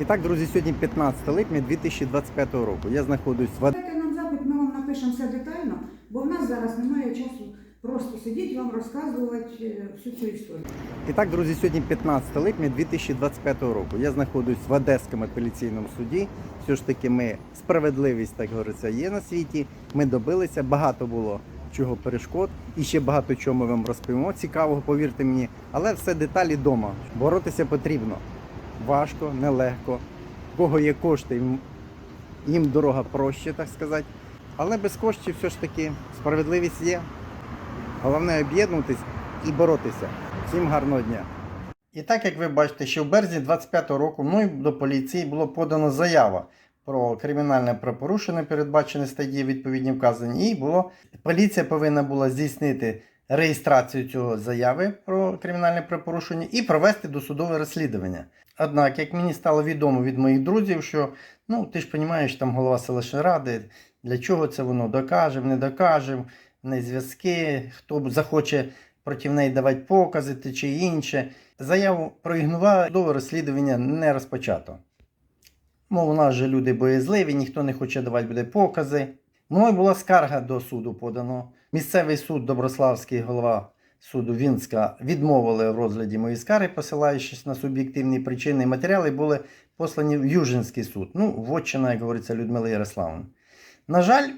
І так, друзі, сьогодні 15 липня 2025 року. Я знаходжусь в Дайте нам запит, ми вам напишемо все детально, бо в нас зараз немає часу просто сидіти вам розказувати е, всю цю історію. І так, друзі, сьогодні 15 липня 2025 року. Я знаходжусь в Одеському апеляційному суді. Все ж таки, ми справедливість, так говориться, є на світі. Ми добилися, багато було чого перешкод, і ще багато чого ми вам розповімо. Цікавого, повірте мені, але все деталі вдома. Боротися потрібно. Важко, нелегко. У кого є кошти, їм- дорога проще, так сказати. Але без коштів все ж таки справедливість є. Головне об'єднуватись і боротися. Всім гарного дня. І так як ви бачите, що в березні 25-го року мною до поліції було подано заява про кримінальне правопорушення, передбачене статті відповідні вказані, і було поліція повинна була здійснити реєстрацію цього заяви про кримінальне правопорушення і провести досудове розслідування. Однак, як мені стало відомо від моїх друзів, що ну ти ж розумієш, там голова селищної ради, для чого це воно докажемо, не докажемо, не зв'язки, хто захоче проти неї давати покази чи інше. Заяву проігнорували, до розслідування не розпочато. Мов, у нас же люди боязливі, ніхто не хоче давати буде покази. Мною була скарга до суду подано. Місцевий суд Доброславський голова суду Вінська відмовили в розгляді моєї скарги, посилаючись на суб'єктивні причини. Матеріали були послані в Южинський суд. Ну, вотчина, як говориться, Людмила Ярославовна. На жаль,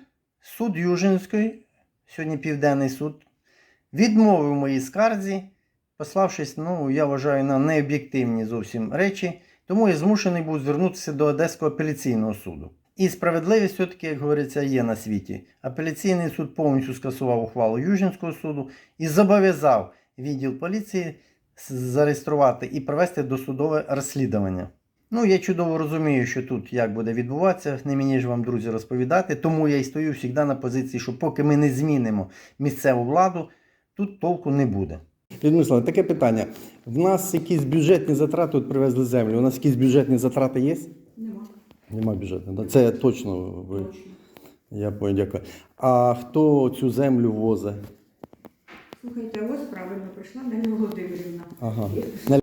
суд Южинської, сьогодні Південний суд, відмовив моїй скарзі, пославшись, ну, я вважаю, на необ'єктивні зовсім речі, тому я змушений був звернутися до Одеського апеляційного суду. І справедливість все-таки, як говориться, є на світі. Апеляційний суд повністю скасував ухвалу Южинського суду і зобов'язав відділ поліції зареєструвати і провести досудове розслідування. Ну, я чудово розумію, що тут як буде відбуватися, не мені ж вам, друзі, розповідати. Тому я і стою завжди на позиції, що поки ми не змінимо місцеву владу, тут толку не буде. Людмила, таке питання. В нас якісь бюджетні затрати тут привезли землю. У нас якісь бюджетні затрати є? Нема. Бюджетних. да? Це точно ви. Я понял, дякую. А хто цю землю возить? Слухайте, ось правильно прийшла Неля Володимирівна. Ага.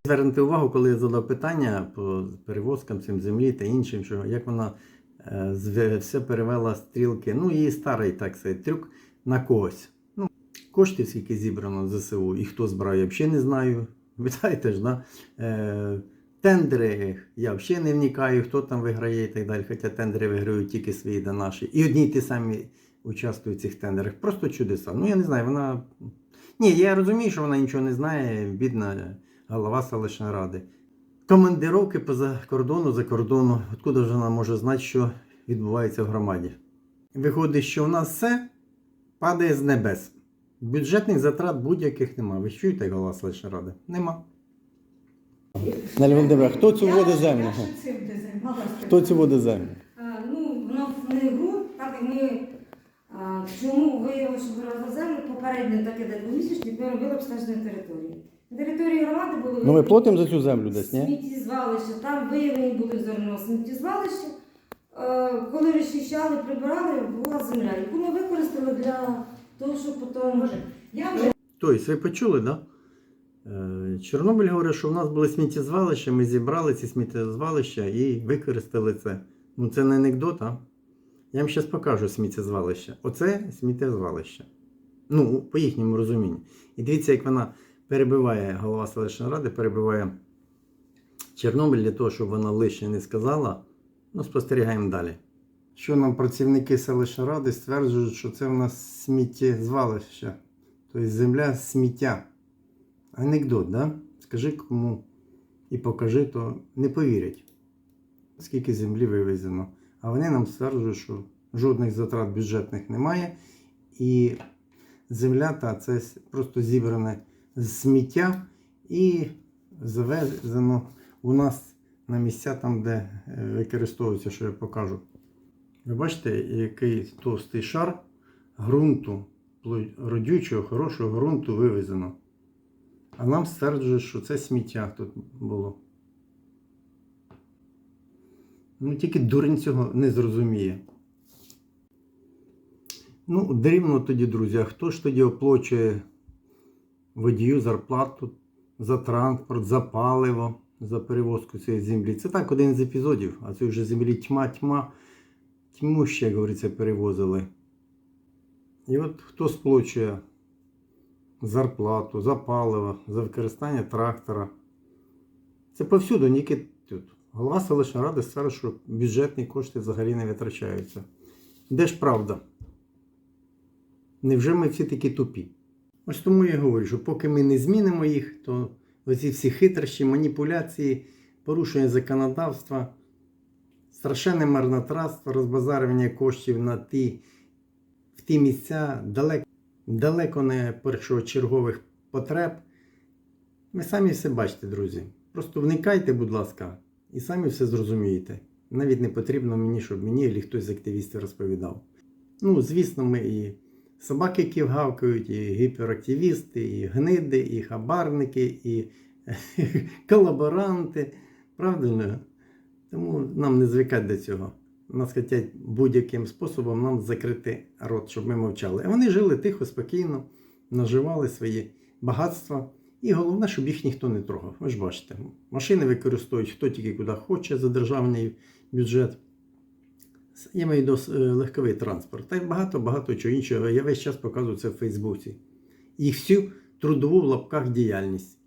Звернути увагу, коли я задав питання по перевозкам цим землі та іншим, що як вона е, все перевела стрілки, ну її старий так сказати, трюк на когось. Ну, коштів скільки зібрано ЗСУ і хто збирає, я взагалі не знаю. Вітаєте ж, да? Е, тендери, я взагалі не вникаю, хто там виграє і так далі. Хоча тендери виграють тільки свої да наші. І одні ті самі участвують в цих тендерах. Просто чудеса. Ну я не знаю, вона. Ні, я розумію, що вона нічого не знає, бідна голова селищної ради. Командировки поза кордону, за кордону, откуда ж вона може знати, що відбувається в громаді. Виходить, що в нас все падає з небес. Бюджетних затрат будь-яких нема. Ви чуєте, голова селищної ради? Нема. Налі Володимира, хто цю воду землю? Я цим не займалася. Хто цю воду землю? А, Ну, воно не ґрунт, так і ми а, чому виявили, що виразили землю, попередньо таке де двомісячні, ми робили обстеження території. На території громади були Ну ми платимо за цю землю десь, ні? сміттєзвалища, там виявлені були зерно сміттєзвалища. Е, Коли розчищали, прибирали, була земля, яку ми використали для того, щоб потім. Я вже Тобто, ви почули, так? Да? Чорнобиль говорить, що в нас були сміттєзвалища, ми зібрали ці сміттєзвалища і використали це. Ну це не анекдот, а? Я вам зараз покажу сміттєзвалище. Оце сміттєзвалище. Ну, по їхньому розумінню. І дивіться, як вона перебиває, голова селищної ради перебиває Чорнобиль для того, щоб вона лише не сказала. Ну, спостерігаємо далі. Що нам працівники селищної ради стверджують, що це в нас сміттєзвалище. Тобто земля сміття. Анекдот, да? Скажи кому і покажи, то не повірять, скільки землі вивезено. А вони нам стверджують, що жодних затрат бюджетних немає. І земля та це просто зібране з сміття і завезено у нас на місця там, де е, використовується, що я покажу. Ви бачите, який товстий шар ґрунту, родючого, хорошого ґрунту вивезено. А нам стверджують, що це сміття тут було. Ну, тільки дурень цього не зрозуміє. Ну, дрібно тоді, друзі, а хто ж тоді оплачує водію зарплату за транспорт, за паливо, за перевозку цієї землі. Це так один з епізодів, а це вже землі тьма, тьма, тьму ще, як говориться, перевозили. І от хто сплачує зарплату, за паливо, за використання трактора. Це повсюду, не тільки тут. Голова селищної ради сказав, що бюджетні кошти взагалі не витрачаються. Де ж правда? Невже ми всі такі тупі? Ось тому я говорю, що поки ми не змінимо їх, то оці всі хитрощі, маніпуляції, порушення законодавства, страшенне марнотратство, розбазарювання коштів на ті, в ті місця далеко, далеко не першочергових потреб. Ви самі все бачите, друзі. Просто вникайте, будь ласка, і самі все зрозумієте. Навіть не потрібно мені, щоб мені або хтось з активістів розповідав. Ну, звісно, ми і собаки, які гавкають, і гіперактивісти, і гниди, і хабарники, і колаборанти. Правильно? Тому нам не звикати до цього. Нас хочуть будь-яким способом нам закрити рот, щоб ми мовчали. А вони жили тихо, спокійно, наживали свої багатства. І головне, щоб їх ніхто не трогав. Ви ж бачите, машини використовують хто тільки куди хоче за державний бюджет. Я маю до легковий транспорт. Та й багато-багато чого іншого. Я весь час показую це в Фейсбуці. Їх всю трудову в лапках діяльність.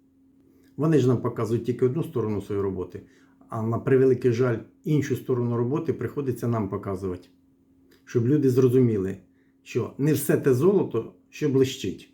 Вони ж нам показують тільки одну сторону своєї роботи, а на превеликий жаль, іншу сторону роботи приходиться нам показувати. Щоб люди зрозуміли, що не все те золото, що блищить.